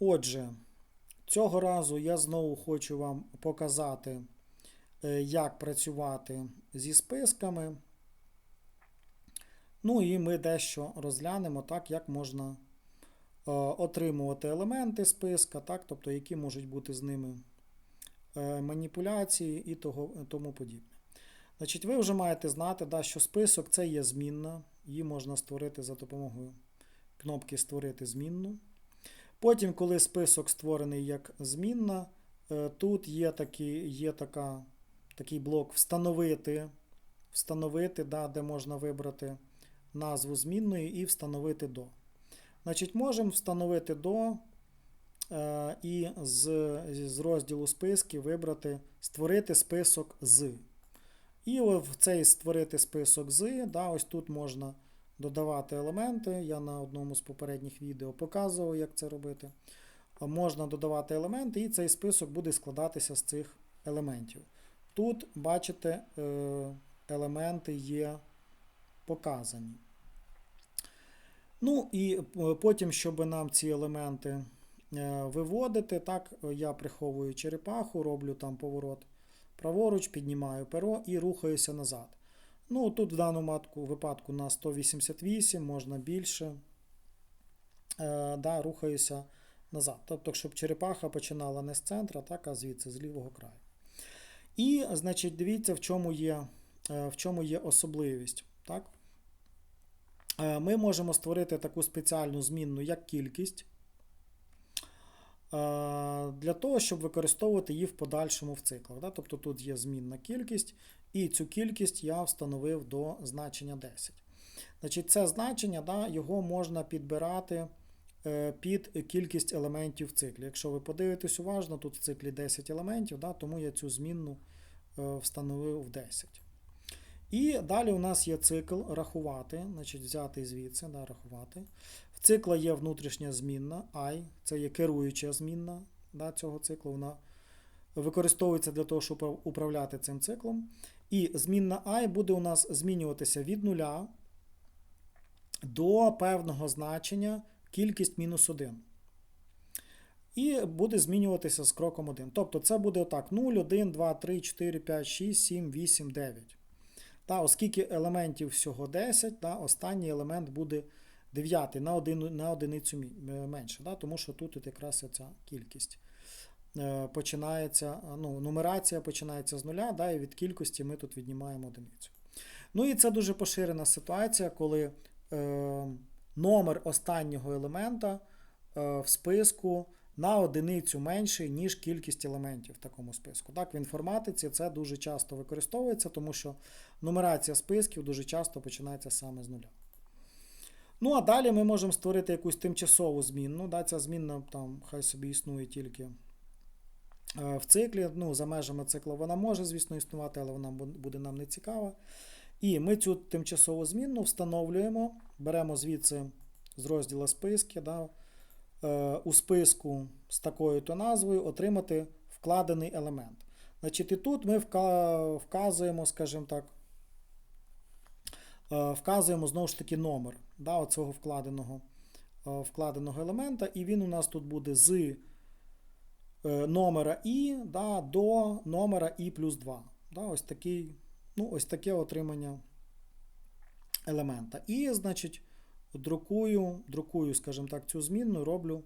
Отже, цього разу я знову хочу вам показати, е, як працювати зі списками. Ну і ми дещо розглянемо, так, як можна е, отримувати елементи списка, так, тобто які можуть бути з ними е, маніпуляції і того, тому подібне. Значить, ви вже маєте знати, да, що список це є змінна, її можна створити за допомогою кнопки Створити змінну. Потім, коли список створений як змінна, е, тут є такий, є така, такий блок Встановити, встановити да, де можна вибрати назву змінної і встановити до. Значить, можемо встановити до е, і з, з розділу списки вибрати Створити список з. І в цей створити список з, да, ось тут можна додавати елементи. Я на одному з попередніх відео показував, як це робити. Можна додавати елементи, і цей список буде складатися з цих елементів. Тут, бачите, е, елементи є показані. Ну і потім, щоб нам ці елементи е, виводити, так, я приховую черепаху, роблю там поворот праворуч, піднімаю перо і рухаюся назад. Ну, Тут в даному випадку на 188, можна більше. Е, да, Рухаюся назад. Тобто, щоб черепаха починала не з центра, так, а звідси, з лівого краю. І, значить, дивіться, в чому є в чому є особливість. Так? Е, Ми можемо створити таку спеціальну змінну, як кількість, для того, щоб використовувати її в подальшому в циклах. Тобто тут є змінна кількість, і цю кількість я встановив до значення 10. Значить, Це значення його можна підбирати е, під кількість елементів в циклі. Якщо ви подивитесь уважно, тут в циклі 10 елементів, тому я цю змінну е, встановив в 10. І далі у нас є цикл рахувати, значить взяти звідси, да, рахувати. В цикла є внутрішня змінна I, це є керуюча змінна да, цього циклу. Вона використовується для того, щоб управляти цим циклом. І змінна I буде у нас змінюватися від нуля до певного значення кількість мінус 1. І буде змінюватися з кроком 1. Тобто це буде отак: 0, 1, 2, 3, 4, 5, 6, 7, 8, 9. Та, Оскільки елементів всього 10, та, останній елемент буде 9 на один, на одиницю менше. Та, Тому що тут якраз ця кількість е, починається, ну, нумерація починається з нуля, да, і від кількості ми тут віднімаємо одиницю. Ну і це дуже поширена ситуація, коли е, номер останнього елемента е, в списку на одиницю менший, ніж кількість елементів в такому списку. Так, В інформатиці це дуже часто використовується, тому що нумерація списків дуже часто починається саме з нуля. Ну, а далі ми можемо створити якусь тимчасову змінну. Да, Ця змінна там хай собі існує тільки е, в циклі. Ну, За межами цикла вона може, звісно, існувати, але вона буде нам не цікава. І ми цю тимчасову змінну встановлюємо, беремо звідси з розділу списки. Да, Е, у списку з такою-то назвою отримати вкладений елемент. Значить, І тут ми вказуємо, скажімо так, вказуємо знову ж таки номер да, оцього вкладеного е, вкладеного елемента, і він у нас тут буде з номера І да, до номера І плюс 2. Да, Ось такий, ну, ось таке отримання елемента. І, значить, друкую, друкую, скажімо так, цю змінну, роблю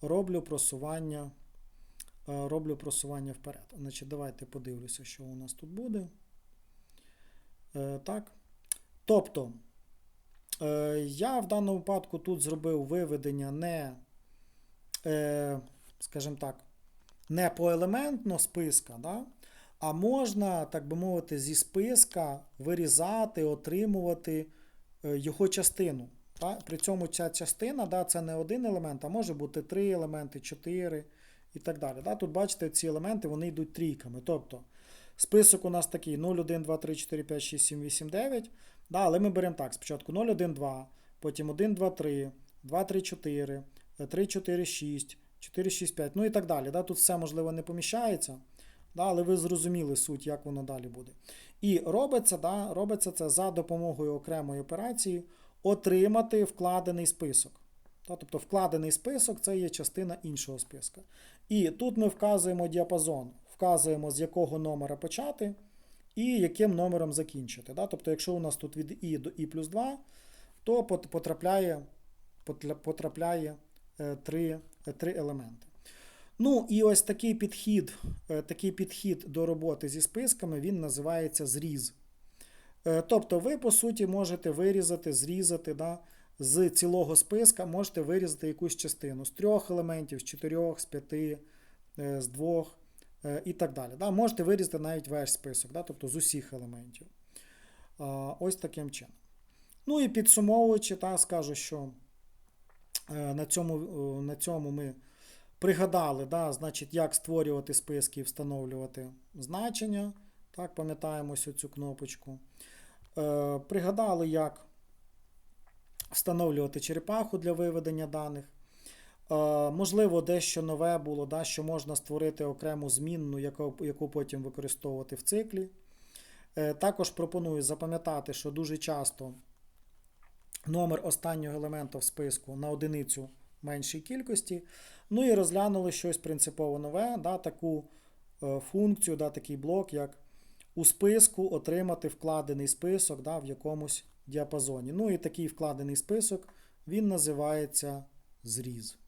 роблю просування е, роблю просування вперед. Значить, Давайте подивлюся, що у нас тут буде. Е, так. Тобто, е, я в даному випадку тут зробив виведення не, скажімо так, не поелементно списка, да? а можна, так би мовити, зі списка вирізати, отримувати його частину. Так? При цьому ця частина да, це не один елемент, а може бути три елементи, чотири і так далі. Да? Тут, бачите, ці елементи вони йдуть трійками. Тобто список у нас такий 0, 1, 2, 3, 4, 5, 6, 7, 8, 9. Да, Але ми беремо так: спочатку 0, 1, 2, потім 1, 2, 3, 2, 3, 4, 3, 4, 6, 4, 6, 5, ну і так далі. Да? Тут все, можливо, не поміщається. Да, Але ви зрозуміли суть, як воно далі буде. І робиться, да, робиться це за допомогою окремої операції отримати вкладений список. Та, Тобто вкладений список це є частина іншого списка. І тут ми вказуємо діапазон, вказуємо, з якого номера почати і яким номером закінчити. Да? Тобто, якщо у нас тут від І до І плюс 2, то потрапляє, потрапляє е, три, е, три елементи. Ну і ось такий підхід, е, такий підхід до роботи зі списками, він називається зріз. Тобто ви, по суті, можете вирізати, зрізати да, з цілого списка, можете вирізати якусь частину з трьох елементів, з чотирьох, з п'яти, з двох і так далі. Да. Можете вирізати навіть весь список, да, тобто з усіх елементів. Ось таким чином. Ну і підсумовуючи, та, скажу, що е, на цьому, е, на цьому ми пригадали, да, значить, як створювати списки і встановлювати значення. Так, пам'ятаємо цю кнопочку. Е, пригадали, як встановлювати черепаху для виведення даних. Е, можливо, дещо нове було, да, що можна створити окрему змінну, яку, потім використовувати в циклі. Е, також пропоную запам'ятати, що дуже часто номер останнього елемента в списку на одиницю меншій кількості. Ну і розглянули щось принципово нове, да, таку е, функцію, да, такий блок, як у списку отримати вкладений список да, в якомусь діапазоні. Ну і такий вкладений список він називається зріз.